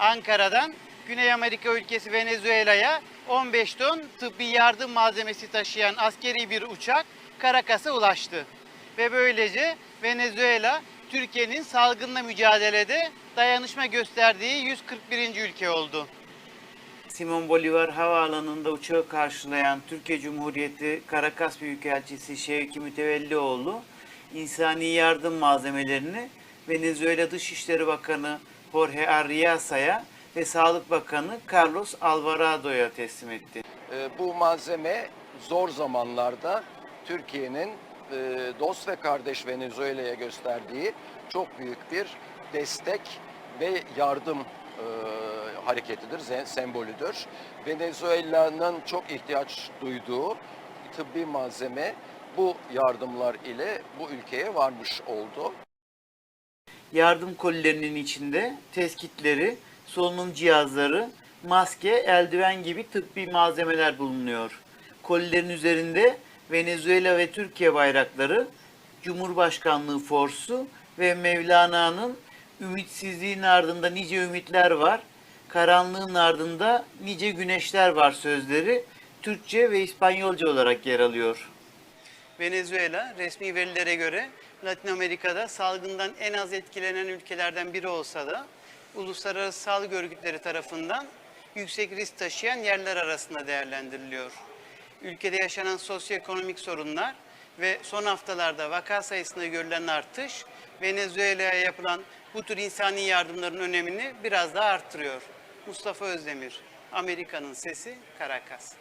Ankara'dan Güney Amerika ülkesi Venezuela'ya 15 ton tıbbi yardım malzemesi taşıyan askeri bir uçak Caracas'a ulaştı. Ve böylece Venezuela Türkiye'nin salgınla mücadelede dayanışma gösterdiği 141. ülke oldu. Simon Bolivar Havaalanı'nda uçağı karşılayan Türkiye Cumhuriyeti Caracas Büyükelçisi Şevki Mütevellioğlu, insani yardım malzemelerini Venezuela Dışişleri Bakanı Jorge Arriasa'ya ve Sağlık Bakanı Carlos Alvarado'ya teslim etti. E, Bu malzeme zor zamanlarda Türkiye'nin e, dost ve kardeş Venezuela'ya gösterdiği çok büyük bir destek ve yardım e, hareketidir, sembolüdür. Venezuela'nın çok ihtiyaç duyduğu tıbbi malzeme bu yardımlar ile bu ülkeye varmış oldu. Yardım kolilerinin içinde test kitleri, solunum cihazları, maske, eldiven gibi tıbbi malzemeler bulunuyor. Kolilerin üzerinde Venezuela ve Türkiye bayrakları, Cumhurbaşkanlığı forsu ve Mevlana'nın ümitsizliğin ardında nice ümitler var, karanlığın ardında nice güneşler var sözleri Türkçe ve İspanyolca olarak yer alıyor. Venezuela resmi verilere göre Latin Amerika'da salgından en az etkilenen ülkelerden biri olsa da uluslararası sağlık örgütleri tarafından yüksek risk taşıyan yerler arasında değerlendiriliyor. Ülkede yaşanan sosyoekonomik sorunlar ve son haftalarda vaka sayısında görülen artış Venezuela'ya yapılan bu tür insani yardımların önemini biraz daha arttırıyor. Mustafa Özdemir, Amerika'nın Sesi, Caracas.